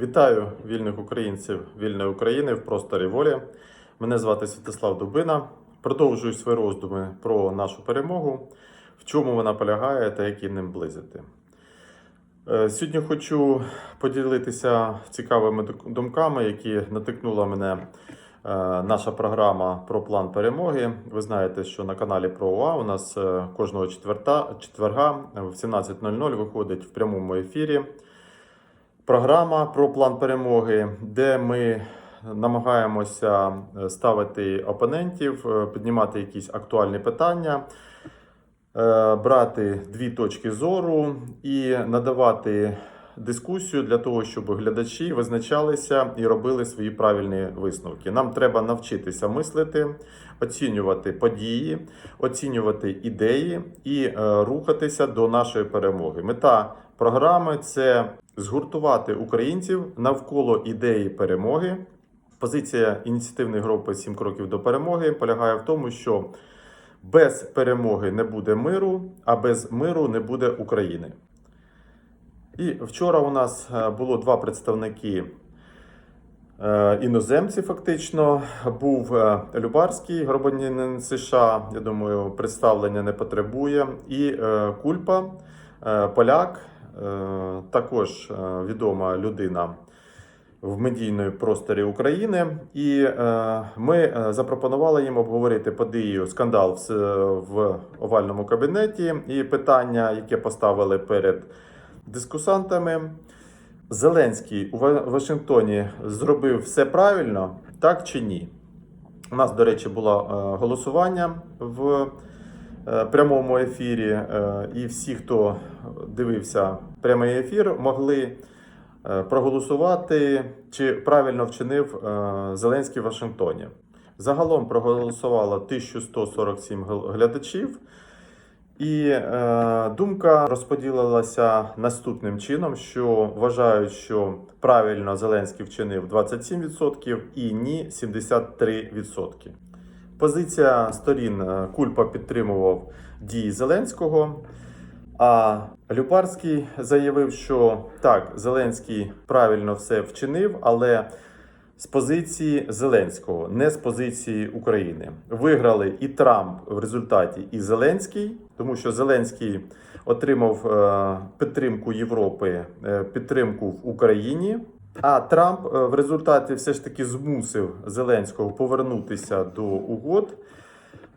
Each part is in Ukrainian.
Вітаю вільних українців вільної України в просторі волі. Мене звати Святослав Дубина. Продовжую свої роздуми про нашу перемогу, в чому вона полягає та як її ним близити. Е, Сьогодні хочу поділитися цікавими думками, які натикнула мене е, наша програма про план перемоги. Ви знаєте, що на каналі про ОА у нас е, кожного четверта, четверга в 17.00 виходить в прямому ефірі програма про план перемоги, де ми намагаємося е, ставити опонентів, е, піднімати якісь актуальні питання, е, брати дві точки зору і надавати дискусію для того, щоб глядачі визначалися і робили свої правильні висновки. Нам треба навчитися мислити, оцінювати події, оцінювати ідеї і рухатися до нашої перемоги. Мета програми це згуртувати українців навколо ідеї перемоги. Позиція ініціативної групи «7 кроків до перемоги полягає в тому, що без перемоги не буде миру, а без миру не буде України. І вчора у нас е, було два представники е, іноземці, фактично. Був е, Любарський, громадянин США. Я думаю, представлення не потребує. І Кульпа, поляк, також е, відома людина в медійному просторі України. І е, ми е, запропонували їм обговорити подію скандал в, овальному кабінеті і питання, яке поставили перед дискусантами. Зеленський у Вашингтоні зробив все правильно, так чи ні? У нас, до речі, було е, голосування в е, прямому ефірі, е, і всі, хто дивився прямий ефір, могли е, проголосувати, чи правильно вчинив е, Зеленський в Вашингтоні. Загалом проголосувало 1147 глядачів. І е, думка розподілилася наступним чином: що вважають, що правильно Зеленський вчинив 27% і ні 73%. Позиція сторін е, Кульпа підтримував дії Зеленського. А Люпарський заявив, що так, Зеленський правильно все вчинив, але з позиції Зеленського, не з позиції України. Виграли і Трамп в результаті, і Зеленський, тому що Зеленський отримав е, підтримку Європи, е, підтримку в Україні. А Трамп е, в результаті все ж таки змусив Зеленського повернутися до угод,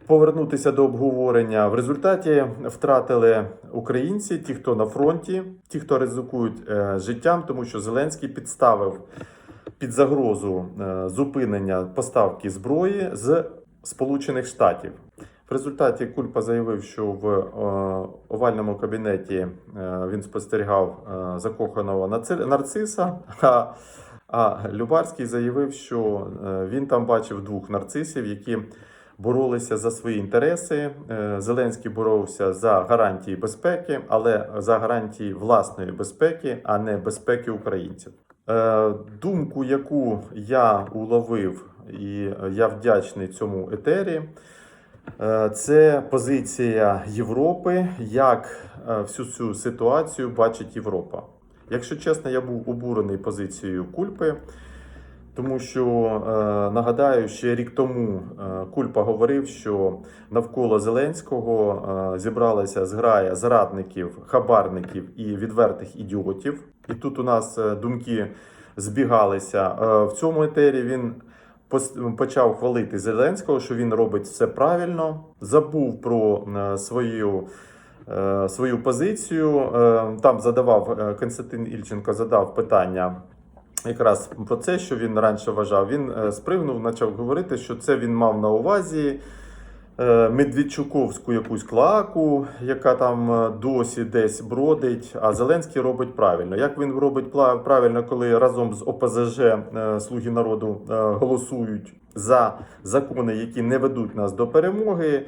повернутися до обговорення. В результаті втратили українці, ті, хто на фронті, ті, хто ризикують е, життям, тому що Зеленський підставив під загрозу е, зупинення поставки зброї з Сполучених Штатів. В результаті Кульпа заявив, що в е, овальному кабінеті е, він спостерігав е, закоханого нарциса. А, а Любарський заявив, що він там бачив двох нарцисів, які боролися за свої інтереси. Зеленський боровся за гарантії безпеки, але за гарантії власної безпеки, а не безпеки українців. Думку, яку я уловив, і я вдячний цьому етері. Е, Це позиція Європи, як е, всю цю ситуацію бачить Європа. Якщо чесно, я був обурений позицією Кульпи, тому що е, нагадаю, ще рік тому Кульпа говорив, що навколо Зеленського зібралася зграя зрадників, хабарників і відвертих ідіотів. І тут у нас думки збігалися. В цьому етері він почав хвалити Зеленського, що він робить все правильно, забув про е, свою. е, Свою позицію Е, там задавав Константин Ільченко задав питання якраз про це, що він раніше вважав. Він спригнув, почав говорити, що це він мав на увазі Медведчуковську якусь клаку, яка там е, досі десь бродить. А Зеленський робить правильно. Як він робить правильно, коли разом з ОПЗЖ е, Слуги народу е, голосують за закони, які не ведуть нас до перемоги?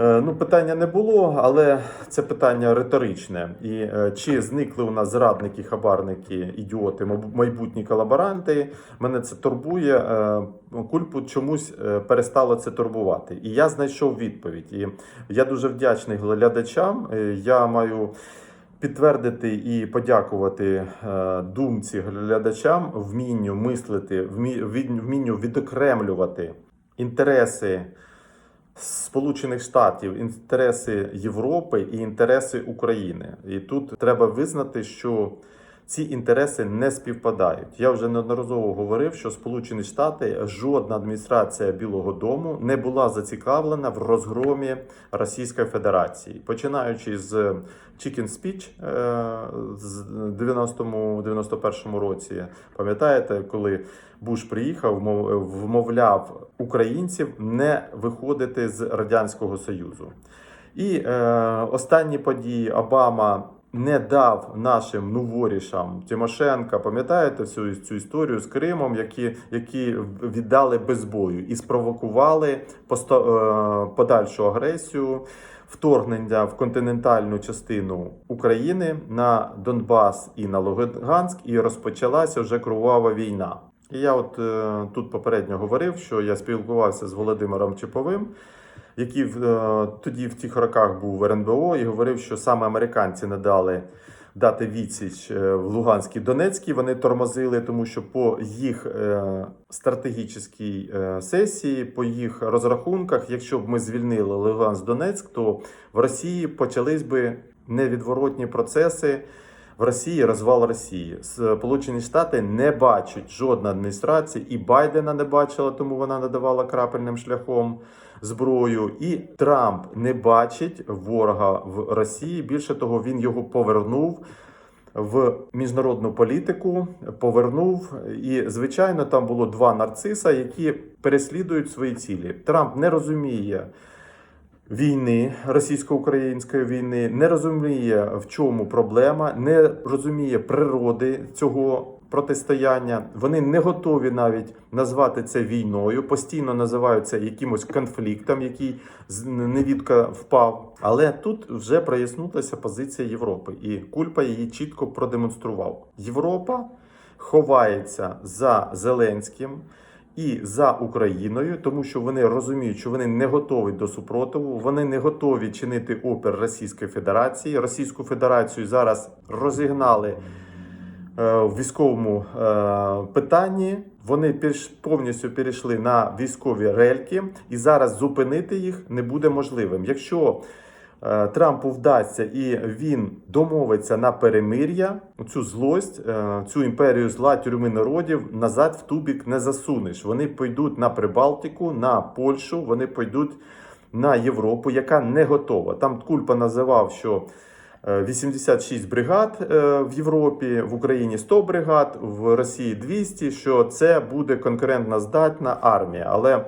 Е, Ну, питання не було, але це питання риторичне. І е, чи зникли у нас зрадники, хабарники, ідіоти, майбутні колаборанти? Мене це турбує. Е, Кульпу чомусь перестало це турбувати. І я знайшов відповідь. І я дуже вдячний глядачам. Я маю підтвердити і подякувати думці глядачам, вмінню мислити, вмі- вмінню відокремлювати інтереси Сполучених Штатів, інтереси Європи і інтереси України. І тут треба визнати, що ці інтереси не співпадають. Я вже неодноразово говорив, що Сполучені Штати, жодна адміністрація Білого Дому не була зацікавлена в розгромі Російської Федерації, починаючи з Chicken Speech е, з 90-91 році. Пам'ятаєте, коли Буш приїхав, вмов- вмовляв українців не виходити з радянського союзу. І е, останні події Обама не дав нашим нуворішам Тимошенка, пам'ятаєте всю цю історію з Кримом, які, які віддали без бою і спровокували посто- е, подальшу агресію, вторгнення в континентальну частину України на Донбас і на Луганськ, і розпочалася вже кровава війна. І я от е, тут попередньо говорив, що я спілкувався з Володимиром Чеповим, який в- е, тоді в тих роках був в РНБО, і говорив, що саме американці не дали дати відсіч е, в Луганській Донецькій. Вони тормозили, тому що по їх е, стратегічній сесії, по їх розрахунках, якщо б ми звільнили Луганськ Донецьк, то в Росії почались би невідворотні процеси. В Росії розвал Росії. Сполучені Штати не бачать жодна адміністрація, і Байдена не бачила, тому вона надавала крапельним шляхом зброю. І Трамп не бачить ворога в Росії. Більше того, він його повернув в міжнародну політику, повернув. І, звичайно, там було два нарциса, які переслідують свої цілі. Трамп не розуміє війни, російсько-української війни, не розуміє, в чому проблема, не розуміє природи цього протистояння. Вони не готові навіть назвати це війною, постійно називають це якимось конфліктом, який з невідка впав. Але тут вже прояснилася позиція Європи, і Кульпа її чітко продемонстрував. Європа ховається за Зеленським і за Україною, тому що вони розуміють, що вони не готові до супротиву, вони не готові чинити опір Російської Федерації. Російську Федерацію зараз розігнали в військовому е, питанні. Вони переш- повністю перейшли на військові рельки, і зараз зупинити їх не буде можливим. Якщо е, Трампу вдасться і він домовиться на перемир'я, цю злость, е, цю імперію зла тюрми народів назад в тубік не засунеш. Вони пойдуть на Прибалтику, на Польщу, вони пойдуть на Європу, яка не готова. Там Кульпа називав, що е, 86 бригад е, в Європі, в Україні 100 бригад, в Росії 200, що це буде конкурентна здатна армія. Але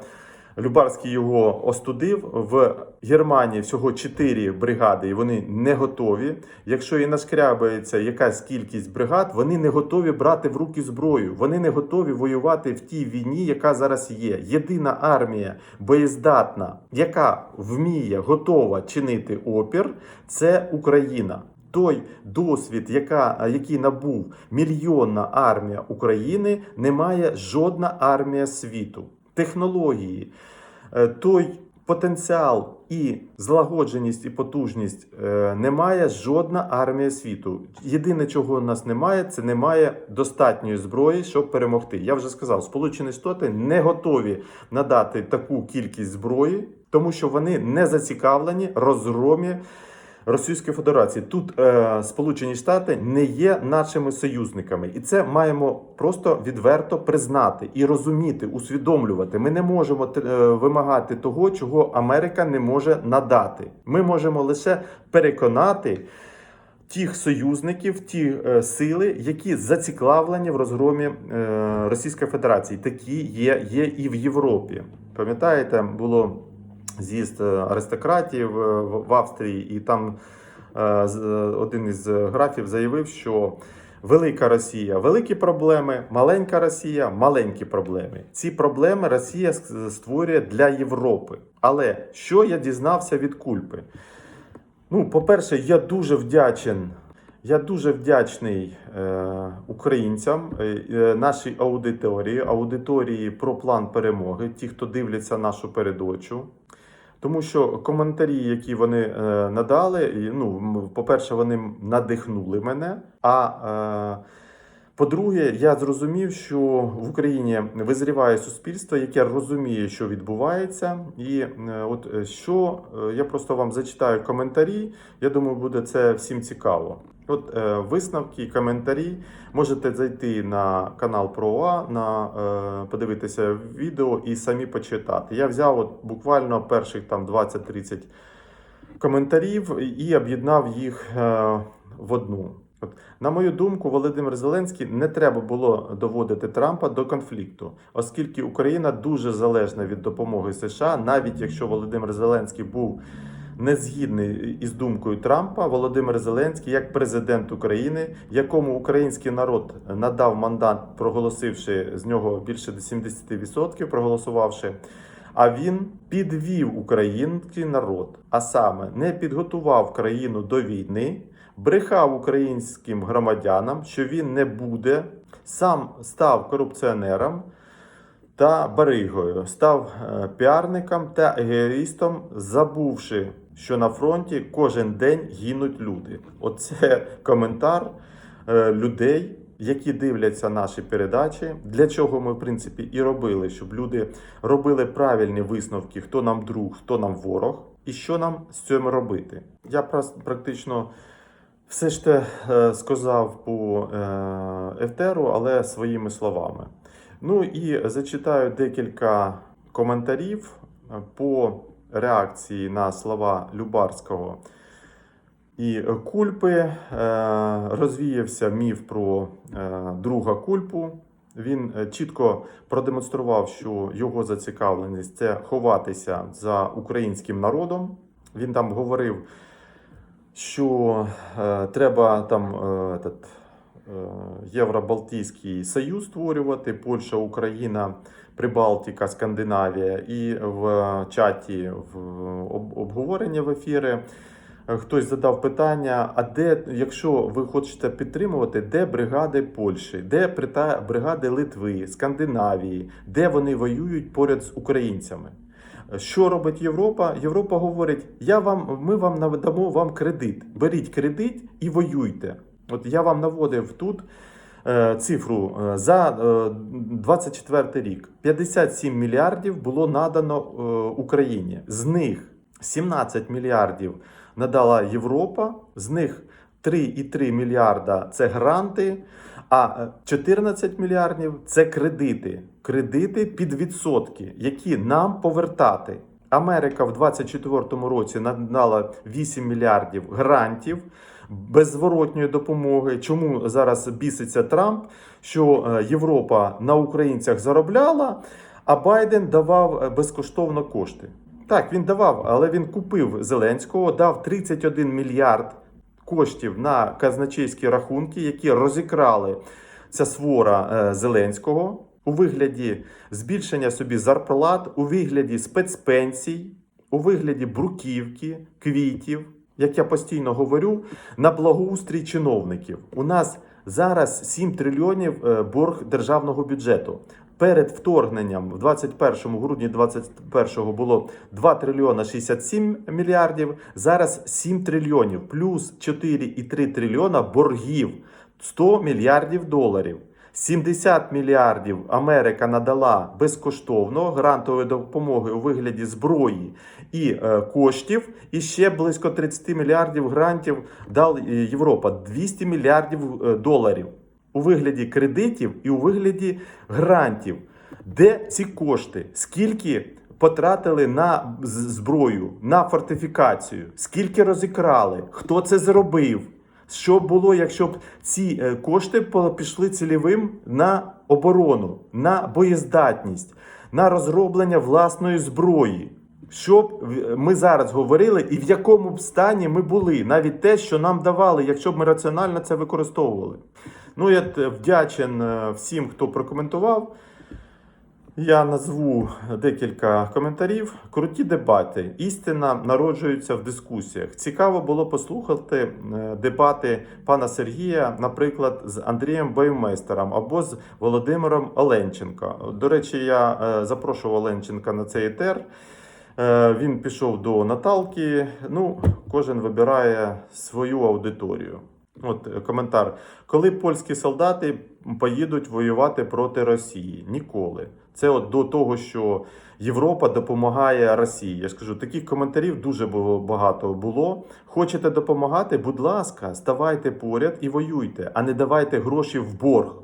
Любарський його остудив. В Германії всього 4 бригади, і вони не готові. Якщо і нашкрябається якась кількість бригад, вони не готові брати в руки зброю. Вони не готові воювати в тій війні, яка зараз є. Єдина армія боєздатна, яка вміє готова чинити опір, це Україна. Той досвід, яка, який набув мільйонна армія України, не має жодна армія світу. Технології, е, той потенціал і злагодженість і потужність е, не має жодна армія світу. Єдине, чого у нас немає, це немає достатньої зброї, щоб перемогти. Я вже сказав, Сполучені Штати не готові надати таку кількість зброї, тому що вони не зацікавлені розгромі Російської Федерації. Тут е, Сполучені Штати не є нашими союзниками, і це маємо просто відверто признати і розуміти, усвідомлювати. Ми не можемо е, вимагати того, чого Америка не може надати. Ми можемо лише переконати. Тих союзників, ті е, сили, які зацікавлені в розгромі е, Російської Федерації, такі є, є і в Європі. Пам'ятаєте, було з'їзд е, аристократів е, в Австрії, і там е, один із графів заявив, що велика Росія великі проблеми, маленька Росія маленькі проблеми. Ці проблеми Росія створює для Європи. Але що я дізнався від Кульпи? Ну, по-перше, я дуже вдячен. Я дуже вдячний е, українцям, е, нашій аудиторії, аудиторії про план перемоги, ті, хто дивляться нашу передачу. Тому що коментарі, які вони е, надали, ну, по-перше, вони надихнули мене. А е, по-друге, я зрозумів, що в Україні визріває суспільство, яке розуміє, що відбувається. І е, от що я просто вам зачитаю коментарі. Я думаю, буде це всім цікаво. От е, висновки, коментарі. Можете зайти на канал ПроА, на е, подивитися відео і самі почитати. Я взяв от буквально перших там 20-30 коментарів і об'єднав їх е, в одну. От, на мою думку, Володимир Зеленський не треба було доводити Трампа до конфлікту, оскільки Україна дуже залежна від допомоги США, навіть якщо Володимир Зеленський був не згідний із думкою Трампа, Володимир Зеленський, як президент України, якому український народ надав мандат, проголосивши з нього більше 70%, проголосувавши. А він підвів український народ, а саме не підготував країну до війни, брехав українським громадянам, що він не буде, сам став корупціонером та баригою, став е, піарником та егоїстом, забувши, що на фронті кожен день гинуть люди. Оце коментар е, людей, які дивляться наші передачі. Для чого ми, в принципі, і робили, щоб люди робили правильні висновки, хто нам друг, хто нам ворог, і що нам з цим робити. Я практично. Все ж те е, сказав по е, Ефтеру, але своїми словами. Ну і зачитаю декілька коментарів по реакції на слова Любарського і Кульпи. Е, розвіявся міф про е, друга Кульпу. Він е, чітко продемонстрував, що його зацікавленість це ховатися за українським народом. Він там говорив що треба там этот, Євро-Балтійський Союз створювати, Польща, Україна, Прибалтика, Скандинавія. І в чаті в об- обговоренні в ефірі е, хтось задав питання: а де, якщо ви хочете підтримувати, де бригади Польщі, де бригади Литви, Скандинавії, де вони воюють поряд з українцями? Що робить Європа? Європа говорить: я вам, ми вам надамо вам кредит. Беріть кредит і воюйте. От я вам наводив тут е, цифру е, за е, 24 рік. 57 мільярдів було надано е, Україні. З них 17 мільярдів надала Європа, з них 3,3 мільярда це гранти, а е, 14 мільярдів це кредити. Кредити під відсотки, які нам повертати. Америка в 2024 році надала 8 мільярдів грантів беззворотньої допомоги. Чому зараз біситься Трамп? Що е, Європа на українцях заробляла, а Байден давав е, безкоштовно кошти. Так, він давав, але він купив Зеленського, дав 31 мільярд коштів на казначейські рахунки, які розікрали ця свора е, Зеленського у вигляді збільшення собі зарплат, у вигляді спецпенсій, у вигляді бруківки, квітів, як я постійно говорю, на благоустрій чиновників. У нас зараз 7 трильйонів е, борг державного бюджету. Перед вторгненням в 21 грудні 21 було 2 трильйона 67 мільярдів. Зараз 7 трильйонів плюс 4,3 трильйона боргів 100 мільярдів доларів. 70 мільярдів Америка надала безкоштовно грантової допомоги у вигляді зброї і е, коштів. І ще близько 30 мільярдів грантів дала е, Європа 200 мільярдів е, доларів у вигляді кредитів і у вигляді грантів. Де ці кошти? Скільки потратили на зброю, на фортифікацію? Скільки розікрали? Хто це зробив? Що було, якщо б ці е, кошти пішли цільовим на оборону, на боєздатність, на розроблення власної зброї? Що б ми зараз говорили, і в якому б стані ми були, навіть те, що нам давали, якщо б ми раціонально це використовували. Ну, я вдячен е, всім, хто прокоментував. Я назву декілька коментарів. Круті дебати. Істина народжується в дискусіях. Цікаво було послухати е, дебати пана Сергія, наприклад, з Андрієм Баймейстером або з Володимиром Оленченко. До речі, я е, запрошував Оленченка на цей етер. Е, Він пішов до Наталки. Ну, кожен вибирає свою аудиторію. От коментар. Коли польські солдати поїдуть воювати проти Росії? Ніколи. Це от до того, що Європа допомагає Росії. Я ж кажу, таких коментарів дуже багато було. Хочете допомагати? Будь ласка, ставайте поряд і воюйте, а не давайте гроші в борг.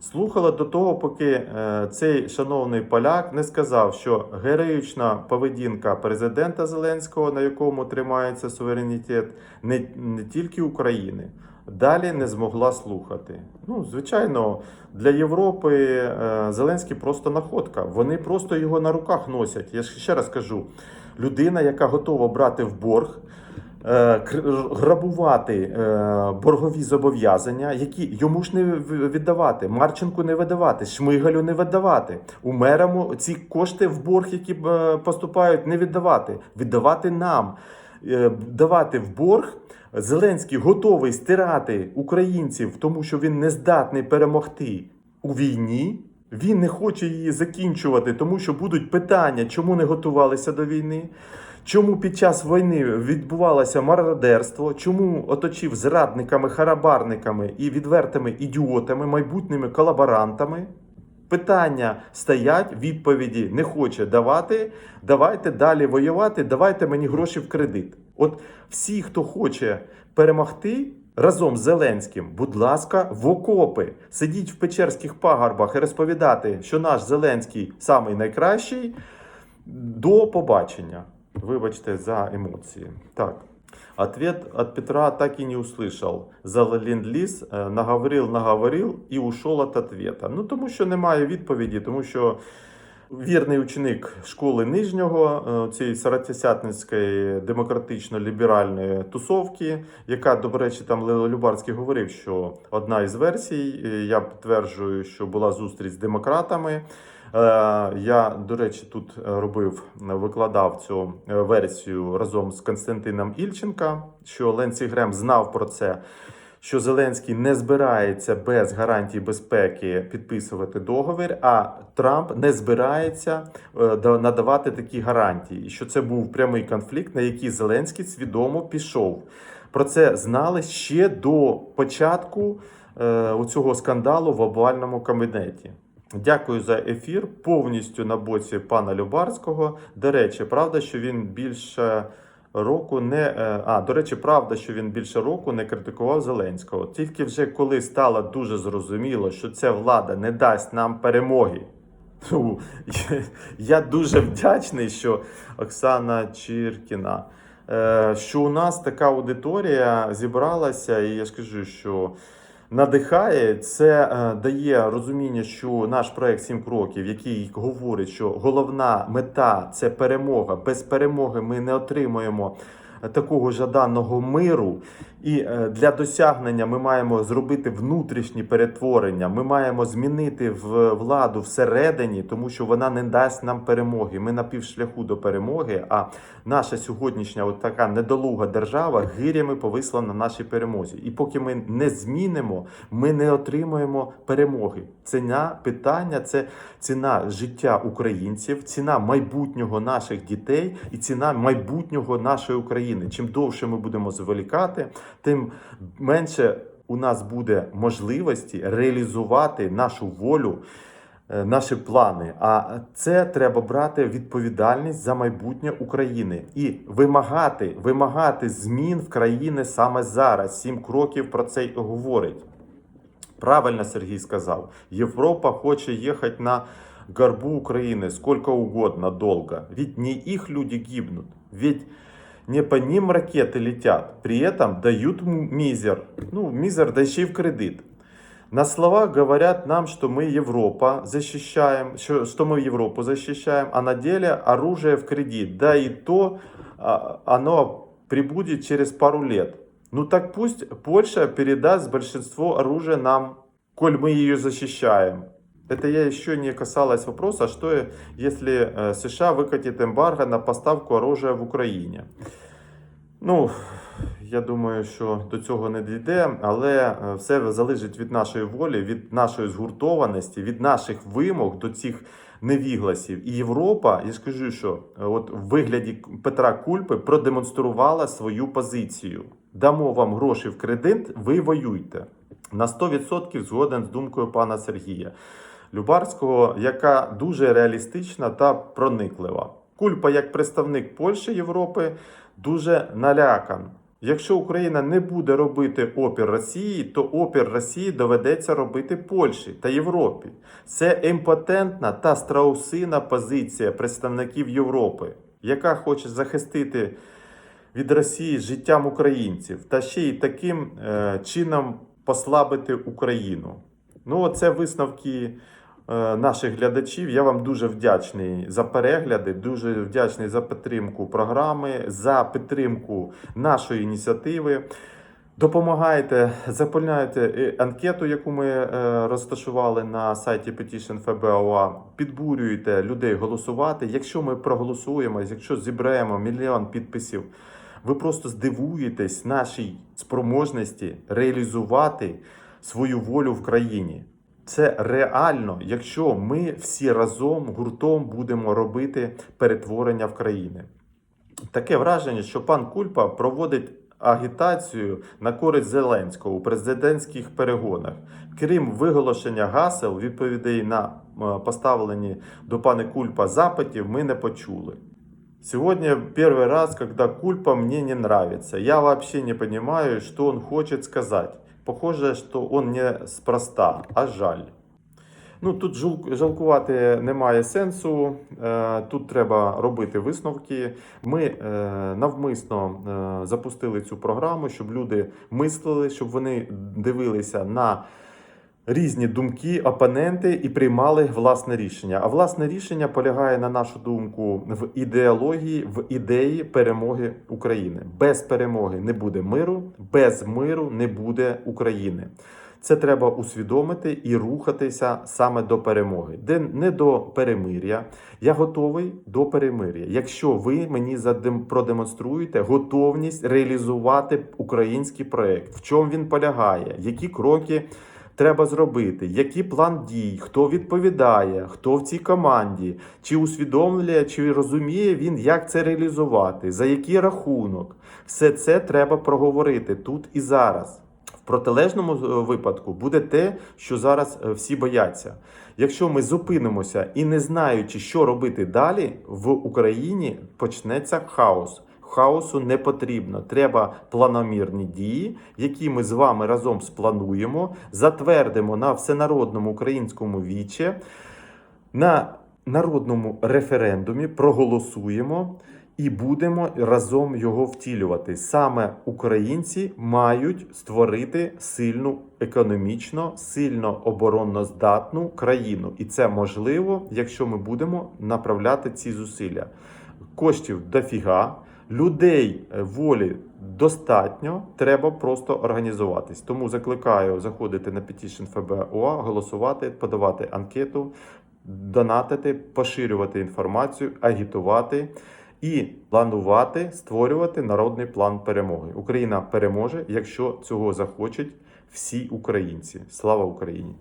Слухала до того, поки е, цей шановний поляк не сказав, що героїчна поведінка президента Зеленського, на якому тримається суверенітет, не, не тільки України, далі не змогла слухати. Ну, звичайно, для Європи е, Зеленський просто находка. Вони просто його на руках носять. Я ще раз кажу: людина, яка готова брати в борг. Е, Грабувати е, боргові зобов'язання, які йому ж не віддавати, Марченку не видавати, Шмигалю не видавати, Умерому ці кошти в борг, які е, поступають, не віддавати, віддавати нам, давати в борг. Зеленський готовий стирати українців, тому що він не здатний перемогти у війні. Він не хоче її закінчувати, тому що будуть питання, чому не готувалися до війни, чому під час війни відбувалося мародерство, чому оточив зрадниками, харабарниками і відвертими ідіотами, майбутніми колаборантами. Питання стоять, відповіді не хоче давати. Давайте далі воювати, давайте мені гроші в кредит. От всі, хто хоче перемогти разом з Зеленським, будь ласка, в окопи. Сидіть в Печерських пагорбах і розповідати, що наш Зеленський самий найкращий. До побачення. Вибачте за емоції. Так. Ответ от Петра так и не услышал. За ленд-ліз наговорил, наговорил наговорив і ушов від ответа. Ну тому що немає відповіді, тому що вірний ученик школи нижнього е, цієї Саратісятницької демократично-ліберальної тусовки, яка, до речі, там Любарський говорив, що одна із версій, я підтверджую, що була зустріч з демократами. Е, Я, до речі, тут робив, викладав цю е, версію разом з Константином Ільченка, що Ленсі Грем знав про це, що Зеленський не збирається без гарантій безпеки підписувати договір, а Трамп не збирається е, надавати такі гарантії. І що це був прямий конфлікт, на який Зеленський свідомо пішов. Про це знали ще до початку е, цього скандалу в овальному кабінеті. Дякую за ефір. Повністю на боці пана Любарського. До речі, правда, що він більше року не е, а до речі, правда, що він більше року не критикував Зеленського. Тільки вже коли стало дуже зрозуміло, що ця влада не дасть нам перемоги. Ну, я дуже вдячний, що Оксана Чіркіна, е, що у нас така аудиторія зібралася, і я ж кажу, що надихає, це е, дає розуміння, що наш проект «7 кроків, який говорить, що головна мета це перемога. Без перемоги ми не отримуємо такого жаданого миру. І е, для досягнення ми маємо зробити внутрішні перетворення. Ми маємо змінити владу всередині, тому що вона не дасть нам перемоги. Ми на півшляху до перемоги. А наша сьогоднішня от така недолуга держава гирями повисла на нашій перемозі. І поки ми не змінимо, ми не отримаємо перемоги. Ціна питання це ціна життя українців, ціна майбутнього наших дітей і ціна майбутнього нашої України. Чим довше ми будемо зволікати, тим менше у нас буде можливості реалізувати нашу волю. е, Наші плани, а це треба брати відповідальність за майбутнє України і вимагати, вимагати змін в країни саме зараз. Сім кроків про це й говорить. Правильно Сергій сказав. Європа хоче їхати на горбу України сколько угодно долго. Ведь не их люди гибнут. Ведь не по ним ракеты летят. При этом дают мизер. Ну, мизер, да еще и в кредит. На словах говорят нам, что мы Европа защищаем, что, что мы Европу защищаем, а на деле оружие в кредит. Да и то а, оно прибудет через пару лет. Ну так пусть Польша передаст большинство оружия нам, коль мы ее защищаем. Это я еще не касалась вопроса, что если э, США выкатит эмбарго на поставку оружия в Україні. Ну, я думаю, що до цього не дійде, але е, все залежить від нашої волі, від нашої згуртованості, від наших вимог до цих невігласів. І Європа, я скажу, що е, от в вигляді Петра Кульпи продемонструвала свою позицію. Дамо вам гроші в кредит, ви воюйте. На 100% згоден з думкою пана Сергія Любарського, яка дуже реалістична та прониклива. Кульпа, як представник Польщі Європи, дуже налякан. Якщо Україна не буде робити опір Росії, то опір Росії доведеться робити Польщі та Європі. Це імпотентна та страусина позиція представників Європи, яка хоче захистити від Росії життям українців та ще й таким е, чином послабити Україну. Ну, це висновки наших глядачів. Я вам дуже вдячний за перегляди, дуже вдячний за підтримку програми, за підтримку нашої ініціативи. Допомагайте, заповняйте е, анкету, яку ми е, розташували на сайті Petition FBOA. Підбурюйте людей голосувати. Якщо ми проголосуємо, якщо зіберемо мільйон підписів, ви просто здивуєтесь нашій спроможності реалізувати свою волю в країні. Це реально, якщо ми всі разом гуртом будемо робити перетворення в країни. Таке враження, що пан Кульпа проводить агітацію на користь Зеленського у президентських перегонах. Крім виголошення гасел, відповідей на е, поставлені до пана Кульпа запитів, ми не почули. Сегодня первый раз, когда Кульпа мне не нравится. Я вообще не понимаю, что он хочет сказать. Похоже, що он не спроста, а жаль. Ну тут жал- жалкувати немає сенсу. Е, Тут треба робити висновки. Ми е, навмисно е, запустили цю програму, щоб люди мислили, щоб вони дивилися на різні думки, опоненти і приймали власне рішення. А власне рішення полягає, на нашу думку, в ідеології, в ідеї перемоги України. Без перемоги не буде миру, без миру не буде України. Це треба усвідомити і рухатися саме до перемоги, де не до перемир'я. Я готовий до перемир'я. Якщо ви мені задем- продемонструєте готовність реалізувати український проект, в чому він полягає, які кроки треба зробити, який план дій, хто відповідає, хто в цій команді, чи усвідомлює, чи розуміє він, як це реалізувати, за який рахунок. Все це треба проговорити тут і зараз. В протилежному е, випадку буде те, що зараз е, всі бояться. Якщо ми зупинимося і не знаючи, що робити далі, в Україні почнеться хаос. Хаосу не потрібно. Треба планомірні дії, які ми з вами разом сплануємо, затвердимо на всенародному українському віче, на народному референдумі проголосуємо і будемо разом його втілювати. Саме українці мають створити сильну економічно, сильно оборонноздатну країну, і це можливо, якщо ми будемо направляти ці зусилля. Коштів дофіга. Людей е, волі достатньо, треба просто організуватись. Тому закликаю заходити на Petition FBOA, голосувати, подавати анкету, донатити, поширювати інформацію, агітувати і планувати, створювати народний план перемоги. Україна переможе, якщо цього захочуть всі українці. Слава Україні!